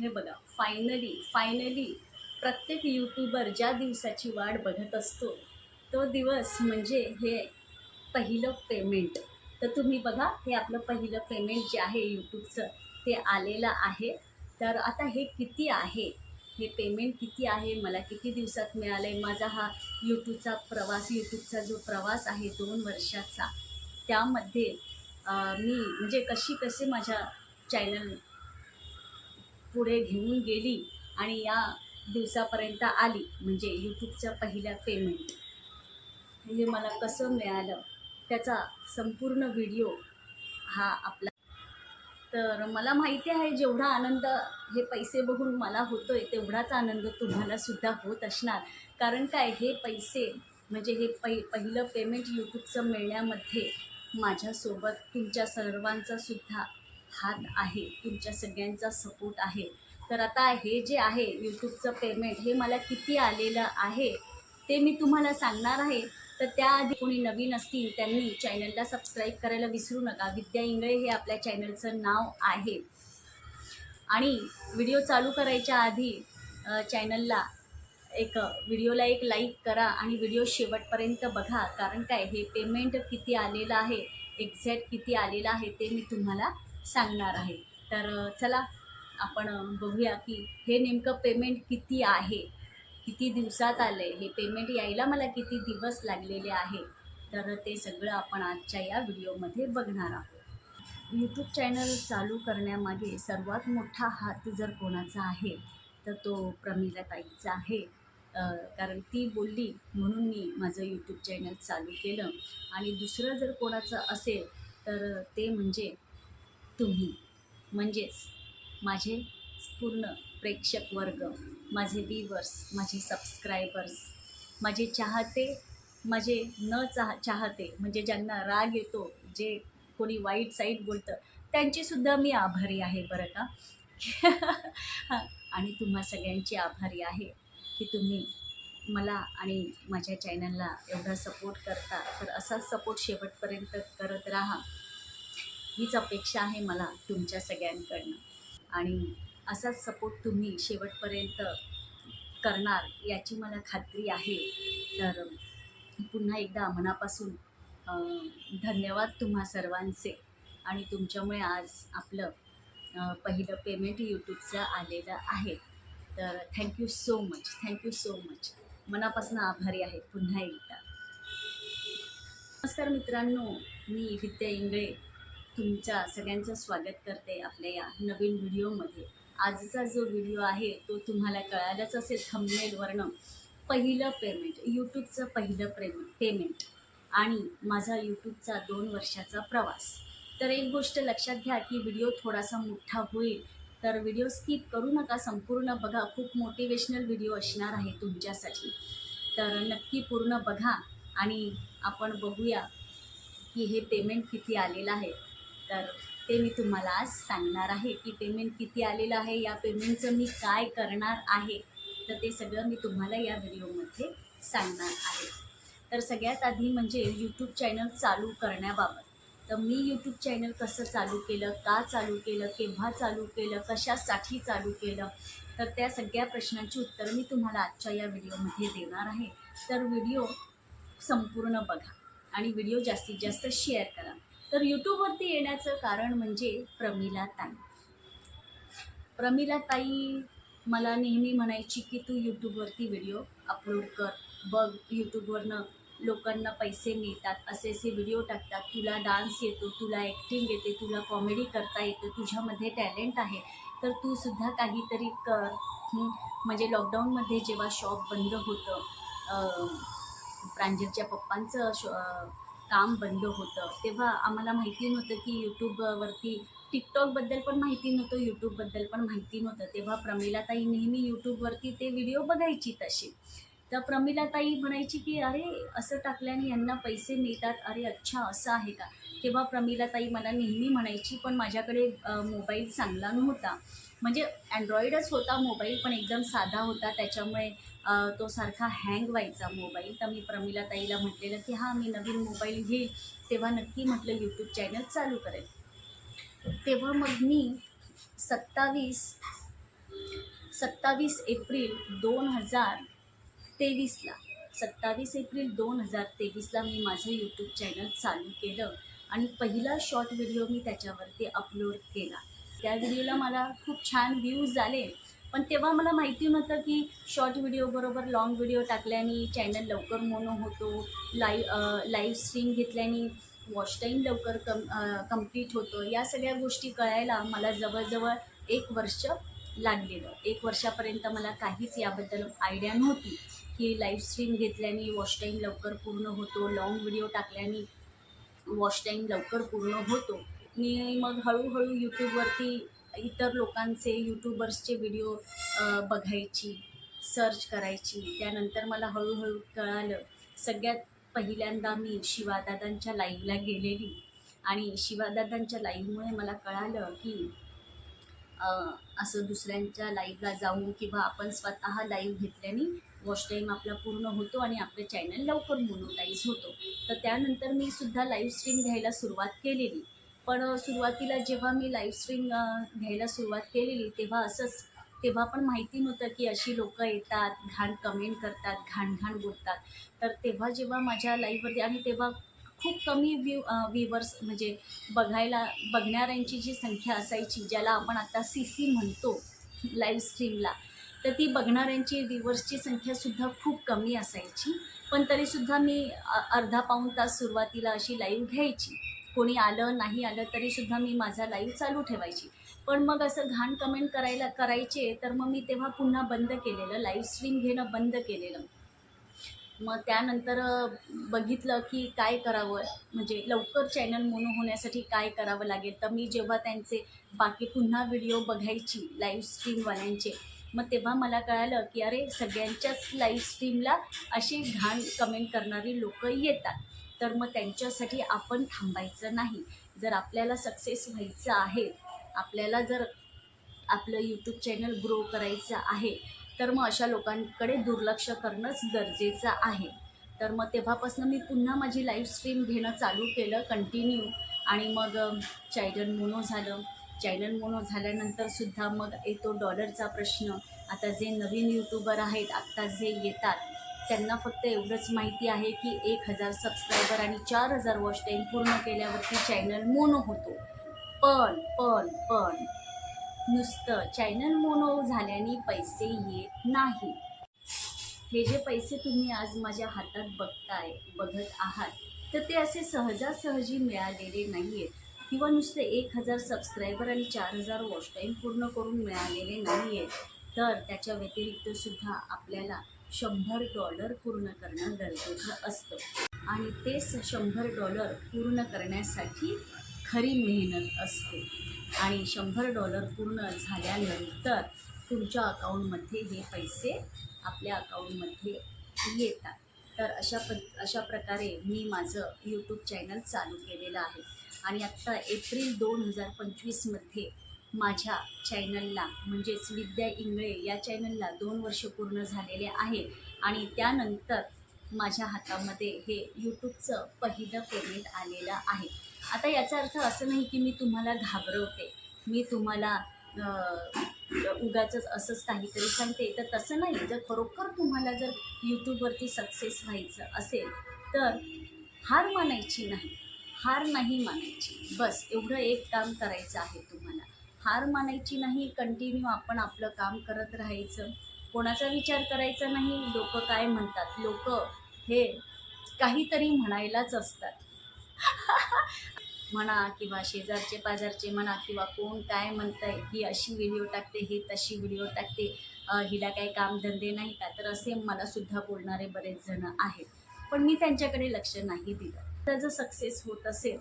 हे बघा finally finally प्रत्येक यूट्यूबर ज्या दिवसाची वाट बघत असतो तो दिवस म्हणजे हे पहिलं पेमेंट तर तुम्ही बघा हे आपलं पहिलं पेमेंट जे आहे यूट्यूबचं ते आलेलं आहे. तर आता हे किती आहे? हे पेमेंट किती आहे? मला किती दिवसात मिळालं आहे माझा हा यूट्यूबचा प्रवास यूट्यूबचा जो प्रवास आहे दोन वर्षाचा त्यामध्ये मी म्हणजे कशी कशी माझ्या चॅनल पुढे घेऊन गेली आणि या दिवसापर्यंत आली म्हणजे यूट्यूबचं पहिलं पेमेंट हे मला कसं मिळालं त्याचा संपूर्ण व्हिडिओ हा आपला. तर मला माहिती आहे जेवढा आनंद हे पैसे बघून मला होतो आहे तेवढाच आनंद तुम्हालासुद्धा होत असणार. कारण काय हे पैसे म्हणजे हे पै पहिलं पेमेंट यूट्यूबचं मिळण्यामध्ये माझ्यासोबत तुमच्या सर्वांचासुद्धा हात आहे तुमच्या सगळ्यांचा सपोर्ट आहे. तर आता हे जे आहे यूट्यूबचं पेमेंट हे मला किती आलेलं आहे ते मी तुम्हाला सांगणार आहे. तर त्याआधी कोणी नवीन असतील त्यांनी चॅनलला सबस्क्राईब करायला विसरू नका. विद्या इंगळे हे आपल्या चॅनलचं नाव आहे. आणि व्हिडिओ चालू करायच्या आधी चॅनलला एक व्हिडिओला एक लाईक करा आणि व्हिडिओ शेवटपर्यंत बघा. कारण काय हे पेमेंट किती आलेलं आहे एक्झॅक्ट किती आलेलं आहे ते मी तुम्हाला सांगणार आहे. तर चला आपण बघूया की हे नेमकं पेमेंट किती आहे? किती दिवसात आलं आहे हे पेमेंट यायला मला किती दिवस लागलेले आहे तर ते सगळं आपण आजच्या या व्हिडिओमध्ये बघणार आहोत. यूट्यूब चॅनल चालू करण्यामागे सर्वात मोठा हात जर कोणाचा आहे तर तो प्रमिला ताईचा आहे. कारण ती बोलली म्हणून मी माझं यूट्यूब चॅनल चालू केलं. आणि दुसरं जर कोणाचं असेल तर ते म्हणजे तुम्ही म्हणजेच माझे पूर्ण प्रेक्षक वर्ग माझे व्हिवर्स माझे सबस्क्रायबर्स माझे चाहते माझे न चाह चाहते म्हणजे ज्यांना राग येतो जे कोणी वाईट साईट बोलतं त्यांचीसुद्धा मी आभारी आहे बरं का? आणि तुम्हा सगळ्यांची आभारी आहे की तुम्ही मला आणि माझ्या चॅनलला एवढा सपोर्ट करता. तर असाच सपोर्ट शेवटपर्यंत करत राहा. हीच अपेक्षा आहे मला तुमच्या सगळ्यांकडनं. आणि असाच सपोर्ट तुम्ही शेवटपर्यंत करणार याची मला खात्री आहे. तर पुन्हा एकदा मनापासून धन्यवाद तुम्हा सर्वांचे. आणि तुमच्यामुळे आज आपलं पहिलं पेमेंट यूट्यूबचं आलेलं आहे. तर thank you so much thank you so much मनापासून आभारी आहे पुन्हा एकदा. नमस्कार मित्रांनो मी विद्या इंगळे. तुमच्या सगळ्यांचं स्वागत करते आपल्या या नवीन व्हिडिओमध्ये. आजचा जो व्हिडिओ आहे तो तुम्हाला कळायलाच असेल थंबनेलवरनं पहिलं पेमेंट यूट्यूबचं पहिलं प्रेम पेमेंट आणि माझा यूट्यूबचा दोन वर्षाचा प्रवास. तर एक गोष्ट लक्षात घ्या की व्हिडिओ थोडासा मोठा होईल. तर व्हिडिओ स्किप करू नका संपूर्ण बघा. खूप मोटिवेशनल व्हिडिओ असणार आहे तुमच्यासाठी. तर नक्की पूर्ण बघा आणि आपण बघूया की हे पेमेंट किती आलेलं आहे. तर ते मी तुम्हाला आज सांगणार आहे की पेमेंट किती आलेलं आहे या पेमेंटचं मी काय करणार आहे. तर ते सगळं मी तुम्हाला या व्हिडिओमध्ये सांगणार आहे. तर सगळ्यात आधी म्हणजे यूट्यूब चॅनल चालू करण्याबाबत. तर मी यूट्यूब चॅनल कसं चालू केलं का चालू केलं केव्हा चालू केलं कशासाठी चालू केलं तर त्या सगळ्या प्रश्नांची उत्तरं मी तुम्हाला आजच्या या व्हिडिओमध्ये देणार आहे. तर व्हिडिओ संपूर्ण बघा आणि व्हिडिओ जास्तीत जास्त शेअर करा. तर यूट्यूबवरती येण्याचं कारण म्हणजे प्रमिला ताई. प्रमिला ताई मला नेहमी म्हणायची की तू यूट्यूबवरती व्हिडिओ अपलोड कर. बघ यूट्यूबवरनं लोकांना पैसे मिळतात. असे असे व्हिडिओ टाकतात. तुला डान्स येतो तुला ॲक्टिंग येते तुला कॉमेडी करता येतं तुझ्यामध्ये टॅलेंट आहे. तर तू सुद्धा काहीतरी कर. म्हणजे लॉकडाऊनमध्ये जेव्हा शॉप बंद होतं प्रांजलच्या पप्पांचं शॉ काम बंद होतं. तेव्हा आम्हाला माहिती नव्हतं की यूट्यूबवरती टिकटॉकबद्दल पण माहिती नव्हतं यूट्यूबबद्दल पण माहिती नव्हतं. तेव्हा प्रमिलाताई नेहमी यूट्यूबवरती ते व्हिडिओ बघायची तशी. तर प्रमिलाताई म्हणायची की अरे असं टाकल्याने यांना पैसे मिळतात. अरे अच्छा असं आहे का? तेव्हा प्रमिलाताई मला नेहमी म्हणायची पण माझ्याकडे मोबाईल चांगला नव्हता. म्हणजे अँड्रॉईडच होता मोबाईल पण एकदम साधा होता. त्याच्यामुळे तो सारखा हँग व्हायचा मोबाईल तर मी प्रमिलाताईला म्हटलेलं की हां मी नवीन मोबाईल घेईल. तेव्हा नक्की म्हटलं यूट्यूब चॅनल चालू करेल. तेव्हा मग मी सत्तावीस सत्तावीस एप्रिल दोन हजार तेवीसला सत्तावीस एप्रिल दोन हजार तेवीसला मी माझं यूट्यूब चॅनल चालू केलं आणि पहिला शॉर्ट व्हिडिओ मी त्याच्यावरती अपलोड केला. त्या व्हिडिओला मला खूप छान व्ह्यूज आले. पण तेव्हा मला माहिती नव्हतं की शॉर्ट व्हिडिओबरोबर लॉंग व्हिडिओ टाकल्याने चॅनल लवकर मोनो होतो लाईव लाईव्ह स्ट्रीम घेतल्याने वॉच टाईम लवकर कम कंप्लीट होतं. या सगळ्या गोष्टी कळायला मला जवळजवळ एक वर्ष लागलेलं. एक वर्षापर्यंत मला काहीच याबद्दल आयडिया नव्हती. की लाईव्ह स्ट्रीम घेतल्याने वॉच टाईम लवकर पूर्ण होतो लॉंग व्हिडिओ टाकल्याने वॉच टाईम लवकर पूर्ण होतो. मी मग हळूहळू यूट्यूबवरती इतर लोकांचे यूट्यूबर्सचे व्हिडिओ बघायची सर्च करायची. त्यानंतर मला हळूहळू कळालं सगळ्यात पहिल्यांदा मी शिवादादांच्या लाईव्हला गेलेली. आणि शिवादादांच्या लाईव्हमुळे मला कळालं की असं दुसऱ्यांच्या लाईव्हला जाऊन किंवा आपण स्वतः लाईव्ह घेतल्याने वॉच टाईम आपला पूर्ण होतो आणि आपलं चॅनल लवकर मोनोटाईज होतो. तर त्यानंतर मी सुद्धा लाईव्ह स्ट्रीम घ्यायला सुरुवात केलेली. पण सुरुवातीला जेव्हा मी लाईव्ह स्ट्रीम घ्यायला सुरुवात केलेली तेव्हा असंच तेव्हा पण माहिती नव्हतं की अशी लोकं येतात घाण कमेंट करतात घाण घाण बोलतात. तर तेव्हा जेव्हा माझ्या लाईव्हवरती आणि तेव्हा खूप कमी व्ह्यू व्ह्युवर्स म्हणजे बघायला बघणाऱ्यांची जी संख्या असायची ज्याला आपण आता सी सी म्हणतो लाईव्ह स्ट्रीमला तर ती बघणाऱ्यांची व्ह्युवर्सची संख्यासुद्धा खूप कमी असायची. पण तरीसुद्धा मी अर्धा पाऊण तास सुरुवातीला अशी लाईव्ह घ्यायची. कोणी आलं नाही आलं तरीसुद्धा मी माझा लाईव्ह चालू ठेवायची. पण मग असं घाण कमेंट करायला करायचे तर मग मी तेव्हा पुन्हा बंद केलेलं लाईव्ह स्ट्रीम घेणं बंद केलेलं. मग त्यानंतर बघितलं की काय करावं म्हणजे लवकर चॅनल मोनो होण्यासाठी काय करावं लागेल. तर मी जेव्हा त्यांचे बाकी पुन्हा व्हिडिओ बघायची लाईव्ह स्ट्रीमवाल्यांचे मग तेव्हा मला कळालं की अरे सगळ्यांच्याच लाईव्ह स्ट्रीमला अशी घाण कमेंट करणारी लोकं येतात. तर मग त्यांच्यासाठी आपण थांबायचं नाही. जर आपल्याला सक्सेस व्हायचं आहे आपल्याला जर आपलं यूट्यूब चॅनल ग्रो करायचं आहे तर मग अशा लोकांकडे दुर्लक्ष करणंच गरजेचं आहे. तर मग तेव्हापासून मी पुन्हा माझी लाईव्ह स्ट्रीम घेणं चालू केलं कंटिन्यू आणि मग चॅनल मोनो झालं. चॅनल मोनो झाल्यानंतर सुद्धा मग येतो डॉलरचा प्रश्न. आता जे नवीन यूट्यूबर आहेत आत्ता जे येतात त्यांना फक्त एवढंच माहिती आहे की एक हजार सबस्क्रायबर आणि चार हजार वॉच टाईम पूर्ण केल्यावरती चॅनल मोनो होतो. पण पण पण नुसतं चॅनल मोनो झाल्याने पैसे येत नाही. हे जे पैसे तुम्ही आज माझ्या हातात बघताय बघत आहात तर ते असे सहजासहजी मिळालेले नाही आहेत किंवा नुसते एक हजार सबस्क्रायबर आणि चार हजार वॉच टाईम पूर्ण करून मिळालेले नाही आहेत तर त्याच्या व्यतिरिक्त सुद्धा आपल्याला शंभर डॉलर पूर्ण करणं गरजेचं असतं. आणि तेच शंभर डॉलर पूर्ण करण्यासाठी खरी मेहनत असते. आणि शंभर डॉलर पूर्ण झाल्यानंतर तुमच्या अकाउंटमध्ये हे पैसे आपल्या अकाउंटमध्ये येतात. तर अशा प अशा प्रकारे मी माझं यूट्यूब चॅनल चालू केलेलं आहे. आणि आत्ता एप्रिल दोन हजार पंचवीसमध्ये माझ्या चॅनलला म्हणजेच विद्या इंगळे या चॅनलला दोन वर्ष पूर्ण झालेले आहे आणि त्यानंतर माझ्या हातामध्ये हे यूट्यूबचं पहिलं पेमेंट आलेलं आहे. आता याचा अर्थ असं नाही की मी तुम्हाला घाबरवते. मी तुम्हाला उगाच असंच काहीतरी सांगते. तर तसं नाही. जर खरोखर तुम्हाला जर यूट्यूबवरती सक्सेस व्हायचं असेल तर हार मानायची नाही. हार नाही मानायची. बस एवढं एक काम करायचं आहे तुम्हाला. हार मानायची नाही कंटिन्यू आपण आपलं काम करत राहायचं. कोणाचा विचार करायचा नाही लोक काय म्हणतात? लोक हे काहीतरी म्हणायलाच असतात. म्हणा किंवा शेजारचे पाजारचे म्हणा किंवा कोण काय म्हणतंय ही अशी व्हिडिओ टाकते ही तशी व्हिडिओ टाकते. हिला काही कामधंदे नाही का? तर असे मलासुद्धा बोलणारे बरेच जण आहेत. पण मी त्यांच्याकडे लक्ष नाही दिलं. तर जर सक्सेस होत असेल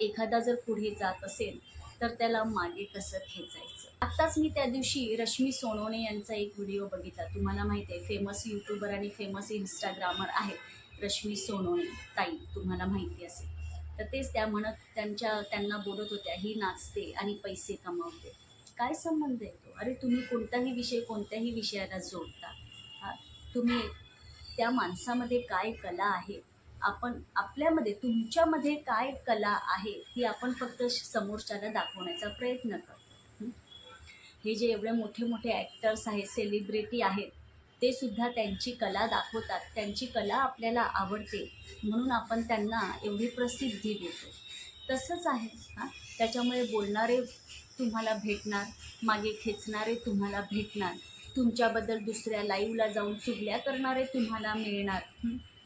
एखादा जर पुढे जात असेल तर त्याला मागे कसं खेचायचं? आत्ताच मी त्या दिवशी रश्मी सोनवणे यांचा एक व्हिडिओ बघितला. तुम्हाला माहिती आहे फेमस यूट्यूबर आणि फेमस इंस्टाग्रामर आहेत रश्मी सोनवणे. ताई तुम्हाला माहिती असेल. तर तेच त्या म्हणत त्यांच्या त्यांना बोलत होत्या ही नाचते आणि पैसे कमावते. काय संबंध येतो अरे तुम्ही कोणताही विषय कोणत्याही विषयाला जोडता. हा तुम्ही त्या माणसामध्ये काय कला आहे? आपण आपल्यामध्ये तुमच्यामध्ये काय कला आहे ती आपण फक्त समोरच्याला दाखवण्याचा प्रयत्न करतो. हे? जे एवढे मोठे मोठे ॲक्टर्स आहेत सेलिब्रिटी आहेत ते सुद्धा त्यांची कला दाखवतात. त्यांची कला आपल्याला आवडते म्हणून आपण त्यांना एवढी प्रसिद्धी देतो. तसंच आहे हां? त्याच्यामुळे बोलणारे तुम्हाला भेटणार मागे खेचणारे तुम्हाला भेटणार. तुमच्याबद्दल दुसऱ्या लाईव्हला जाऊन चुगल्या करणारे तुम्हाला मिळणार.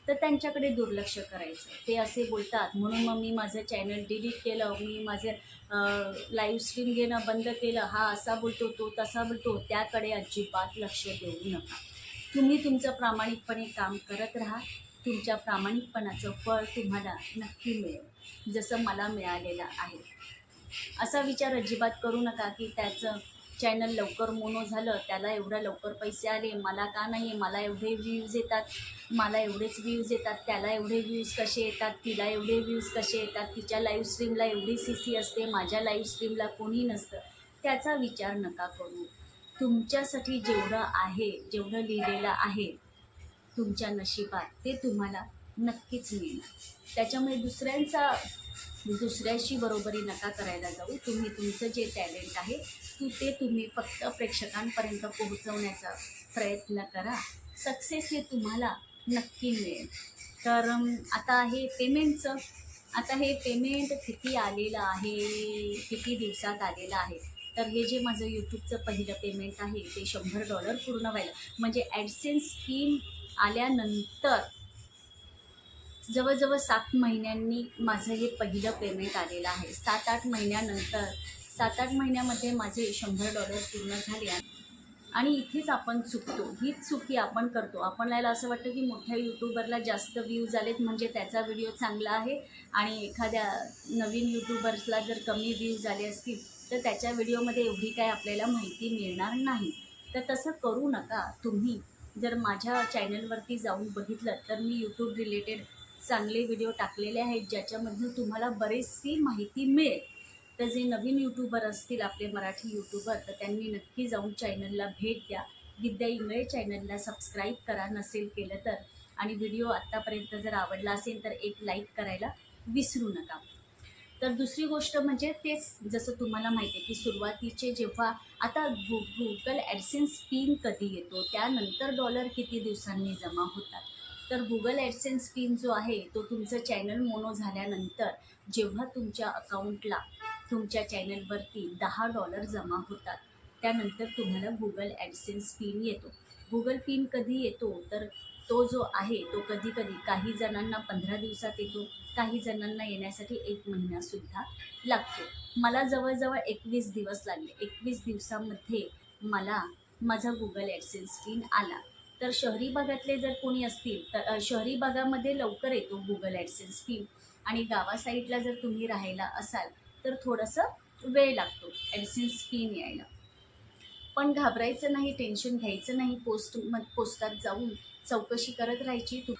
तर त्यांच्याकडे दुर्लक्ष करायचं. ते असे बोलतात. म्हणून मग मी माझं चॅनल डिलीट केलं. मी माझं लाईव्ह स्ट्रीम घेणं बंद केलं. हा असा बोलतो तो तसा बोलतो. त्याकडे अजिबात लक्ष देऊ नका. तुम्ही तुमचं प्रामाणिकपणे काम करत राहा. तुमच्या प्रामाणिकपणाचं फळ तुम्हाला नक्की मिळेल. जसं मला मिळालेलं आहे. असा विचार अजिबात करू नका की त्याचं चॅनल लवकर मोनो झालं त्याला एवढ्या लवकर पैसे आले मला का नाही मला एवढे व्ह्यूज येतात मला एवढेच व्ह्यूज येतात त्याला एवढे व्ह्यूज कसे येतात तिला एवढे व्ह्यूज कसे येतात तिच्या लाईव्ह स्ट्रीमला एवढी सी सी असते माझ्या लाईव्ह स्ट्रीमला कोणी नसतं. त्याचा विचार नका करू. तुमच्यासाठी जेवढं आहे जेवढं लिहिलेलं आहे तुमच्या नशिबात ते तुम्हाला नक्कीच मिळणार. त्याच्यामुळे दुसऱ्यांचा दुसऱ्याशी बरोबरी नका करायला जाऊ. तुम्ही तुमचं जे टॅलेंट आहे वस्तू ते तुम्ही फक्त प्रेक्षकांपर्यंत पोहोचवण्याचा प्रयत्न करा. सक्सेस हे तुम्हाला नक्की मिळेल. तर आता हे पेमेंटचं आता हे पेमेंट किती आलेलं आहे किती दिवसात आलेलं आहे? तर हे जे माझं यूट्यूबचं पहिलं पेमेंट आहे ते शंभर डॉलर पूर्ण व्हायला. म्हणजे ॲडसेन्स स्कीम आल्यानंतर जवळजवळ सात महिन्यांनी माझं हे पहिलं पेमेंट आलेलं आहे. सात आठ महिन्यानंतर सात आठ महिन्यामध्ये माझे शंभर डॉलर पूर्ण झाले आणि इथेच आपण चुकतो. हीच चुकी आपण करतो. आपणाला असं वाटतं की मोठ्या यूट्यूबरला जास्त व्ह्यूज आलेत म्हणजे त्याचा व्हिडिओ चांगला आहे आणि एखाद्या नवीन यूट्यूबर्सला जर कमी व्ह्यूज आले असतील तर त्याच्या व्हिडिओमध्ये एवढी काय आपल्याला माहिती मिळणार नाही. तर तसं करू नका. तुम्ही जर माझ्या चॅनलवरती जाऊन बघितलं तर मी यूट्यूब रिलेटेड चांगले व्हिडिओ टाकलेले आहेत ज्याच्यामधून तुम्हाला बरीचशी माहिती मिळेल. तर जे नवीन यूट्यूबर असतील आपले मराठी यूट्यूबर तर त्यांनी नक्की जाऊन चॅनलला भेट द्या. विद्या इंगळे चॅनलला सबस्क्राईब करा नसेल केलं तर. आणि व्हिडिओ आत्तापर्यंत जर आवडला असेल तर एक लाईक करायला विसरू नका. तर दुसरी गोष्ट म्हणजे तेच जसं तुम्हाला माहिती आहे की सुरुवातीचे जेव्हा आता गु गुगल ॲडसेन्स पिन कधी येतो त्यानंतर डॉलर किती दिवसांनी जमा होतात? तर गुगल ॲडसेन्स पिन जो आहे तो तुमचं चॅनल मोनो झाल्यानंतर जेव्हा तुमच्या अकाउंटला तुमच्या चॅनलवरती दहा डॉलर जमा होतात. त्यानंतर तुम्हाला गुगल ॲडसेन्स पिन येतो. गुगल पिन कधी येतो? तर तो जो आहे तो कधी कधी काही जणांना पंधरा दिवसात येतो. काही जणांना येण्यासाठी एक महिनासुद्धा लागतो. मला जवळजवळ एकवीस दिवस लागले. एकवीस दिवसामध्ये मला माझा गुगल ॲडसेन्स पिन आला. तर शहरी भागातले जर कोणी असतील तर शहरी भागामध्ये लवकर येतो गुगल ॲडसेन्स पिन आणि गावा साईडला जर तुम्ही राहायला असाल तर थोडंसं वेळ लागतो. ॲडसिन स्किन यायला पण घाबरायचं नाही टेन्शन घ्यायचं नाही पोस्ट म पोस्टात जाऊन चौकशी करत राहायची. तू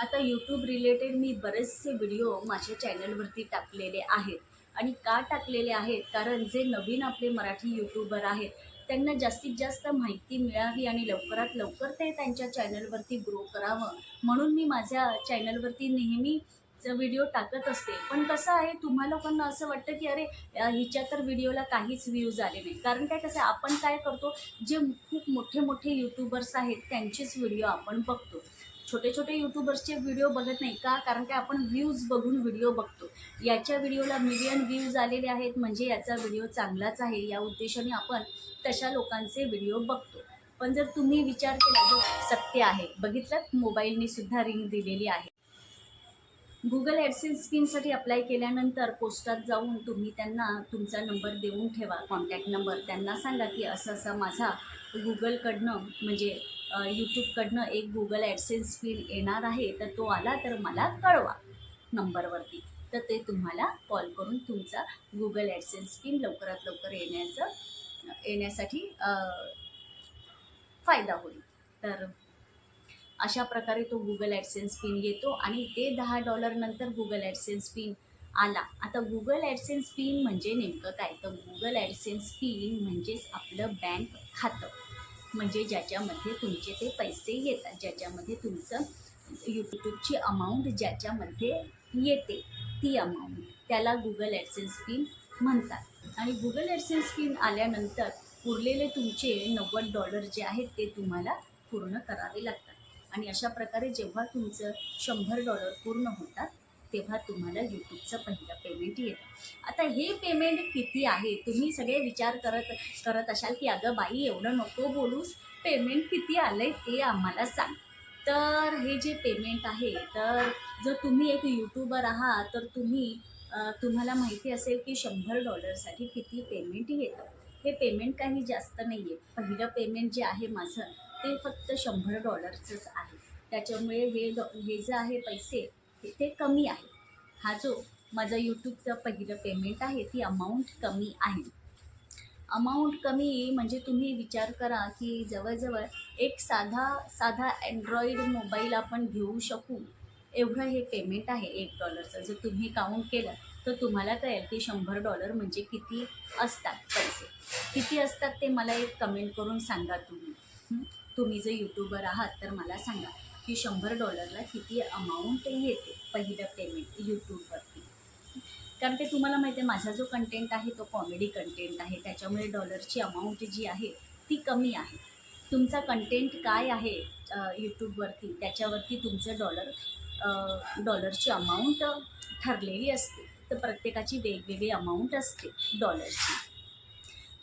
आता यूट्यूब रिलेटेड मी बरेचसे व्हिडिओ माझ्या चॅनलवरती टाकलेले आहेत. आणि का टाकलेले आहेत? कारण जे नवीन आपले मराठी यूट्यूबर आहेत त्यांना जास्तीत जास्त माहिती मिळावी आणि लवकरात लवकर ते त्यांच्या चॅनलवरती ग्रो करावं. म्हणून मी माझ्या चॅनलवरती नेहमी व्हिडिओ टाकत असते. पण कसं आहे तुम्हा लोकांना असं वाटतं की अरे हिच्या तर व्हिडिओला काहीच व्ह्यूज आले नाही कारण काय कसं आहे, आपण काय करतो जे खूप मोठे मोठे यूट्यूबर्स आहेत त्यांचेच व्हिडिओ आपण बघतो. छोटे छोटे यूट्यूबर्सचे व्हिडिओ बघत नाही का? कारण काय आपण व्ह्यूज बघून व्हिडिओ बघतो. याच्या व्हिडिओला मिलियन व्ह्यूज आलेले आहेत म्हणजे याचा व्हिडिओ चांगलाच आहे. या उद्देशाने आपण तशा लोकांचे व्हिडिओ बघतो. पण जर तुम्ही विचार केला जो सत्य आहे बघितलं मोबाईलने सुद्धा रिंग दिलेली आहे. गुगल ॲडसेन्स स्कीमसाठी अप्लाय केल्यानंतर पोस्टात जाऊन तुम्ही त्यांना तुमचा नंबर देऊन ठेवा कॉन्टॅक्ट नंबर त्यांना सांगा की असं असं माझा गुगलकडनं म्हणजे यूट्यूबकडनं एक गुगल ॲडसेन्स पिन येणार आहे तर तो आला तर मला कळवा नंबरवरती तर ते तुम्हाला कॉल करून तुमचा गुगल ॲडसेन्स स्किन लवकरात लवकर येण्याचं येण्यासाठी फायदा होईल. तर अशा प्रकारे तो गुगल ॲडसेन्स पिन येतो आणि ते दहा डॉलरनंतर गुगल ॲडसेन्स पिन आला. आता गुगल ॲडसेन्स पिन म्हणजे नेमकं काय? तर गुगल ॲडसेन्स पिन म्हणजेच आपलं बँक खातं. म्हणजे ज्याच्यामध्ये तुमचे ते पैसे येतात ज्याच्यामध्ये तुमचं यूट्यूबची अमाऊंट ज्याच्यामध्ये येते ती अमाऊंट त्याला गुगल ॲडसेन्स पिन म्हणतात. आणि गुगल ॲडसेन्स पिन आल्यानंतर उरलेले तुमचे नव्वद डॉलर जे आहेत ते तुम्हाला पूर्ण करावे लागतात. आणि अशा प्रकारे जेव्हा तुमचं शंभर डॉलर पूर्ण होतात तेव्हा तुम्हाला यूट्यूबचं पहिलं पेमेंट येतं. आता हे पेमेंट किती आहे? तुम्ही सगळे विचार करत करत असाल की अगं बाई एवढं नको बोलूस. पेमेंट किती आलं आहे ते आम्हाला सांग. तर हे जे पेमेंट आहे तर जर तुम्ही एक यूट्यूबर आहात तर तुम्ही तुम्हाला माहिती असेल की शंभर डॉलरसाठी किती पेमेंट येतं. हे पेमेंट काही जास्त नाही आहे पहिलं पेमेंट जे आहे माझं ते फक्त शंभर डॉलरचंच आहे. त्याच्यामुळे हे हे जे आहे पैसे ते कमी आहे. हा जो माझा यूट्यूबचं पहिलं पेमेंट आहे ती अमाऊंट कमी आहे. अमाऊंट कमी म्हणजे तुम्ही विचार करा की जवळजवळ एक साधा साधा अँड्रॉईड मोबाईल आपण घेऊ शकू. एवढं हे पेमेंट आहे एक डॉलरचं जर तुम्ही काउंट केलं तर तुम्हाला कळेल की शंभर डॉलर म्हणजे किती असतात पैसे. किती असतात ते मला एक कमेंट करून सांगा तुम्ही. तुम्ही जर यूट्यूबर आहात तर मला सांगा की शंभर डॉलरला किती अमाऊंट येते पहिलं पेमेंट यूट्यूबवरती कारण ते तुम्हाला माहिती आहे माझा जो कंटेंट आहे तो कॉमेडी कंटेंट आहे. त्याच्यामुळे डॉलरची अमाऊंट जी आहे ती कमी आहे. तुमचा कंटेंट काय आहे यूट्यूबवरती त्याच्यावरती तुमचं डॉलर डॉलरची अमाऊंट ठरलेली असते. तर प्रत्येकाची वेगवेगळी अमाऊंट असते डॉलरची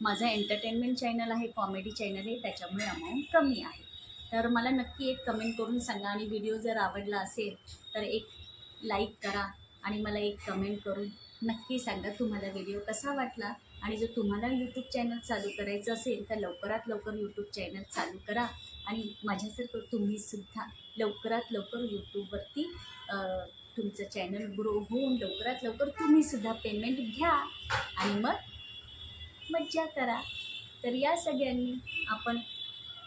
माझं एंटरटेनमेंट चॅनल आहे कॉमेडी चॅनल आहे त्याच्यामुळे अमाऊंट कमी आहे. तर मला नक्की एक कमेंट करून सांगा आणि व्हिडिओ जर आवडला असेल तर एक लाईक करा आणि मला एक कमेंट करून नक्की सांगा तुम्हाला व्हिडिओ कसा वाटला. आणि जर तुम्हाला यूट्यूब चॅनल चालू करायचं असेल तर लवकरात लवकर यूट्यूब चॅनल चालू करा. आणि माझ्यासारखं तुम्हीसुद्धा लवकरात लवकर यूट्यूबवरती तुमचं चॅनल ग्रो होऊन लवकरात लवकर तुम्हीसुद्धा पेमेंट घ्या. आणि मग मज्जा करा. तर या सगळ्यांनी आपण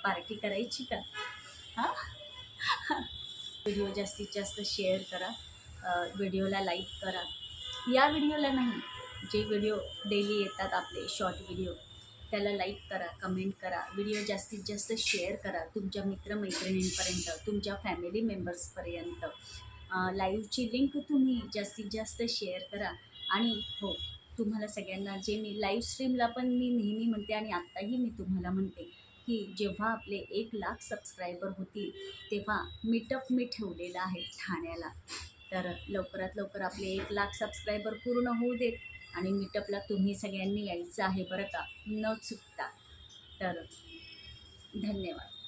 पार्टी करायची का? हां? व्हिडिओ जास्तीत जास्त शेअर करा. व्हिडिओला लाईक करा. या व्हिडिओला नाही जे व्हिडिओ डेली येतात आपले शॉर्ट व्हिडिओ त्याला लाईक करा कमेंट करा. व्हिडिओ जास्तीत जास्त शेअर करा तुमच्या मित्रमैत्रिणींपर्यंत तुमच्या फॅमिली मेंबर्सपर्यंत. लाईव्हची लिंक तुम्ही जास्तीत जास्त शेअर करा. आणि हो तुम्हाला सगळ्यांना जे मी लाईव्ह स्ट्रीमला पण मी नेहमी म्हणते आणि आत्ताही मी तुम्हाला म्हणते की जेव्हा आपले एक लाख सबस्क्रायबर होतील तेव्हा मीटअप मी ठेवलेलं आहे ठाण्याला. तर लवकरात लवकर आपले एक लाख सबस्क्रायबर पूर्ण होऊ देत आणि मीटअपला तुम्ही सगळ्यांनी यायचं आहे बरं का? न चुकता. तर धन्यवाद.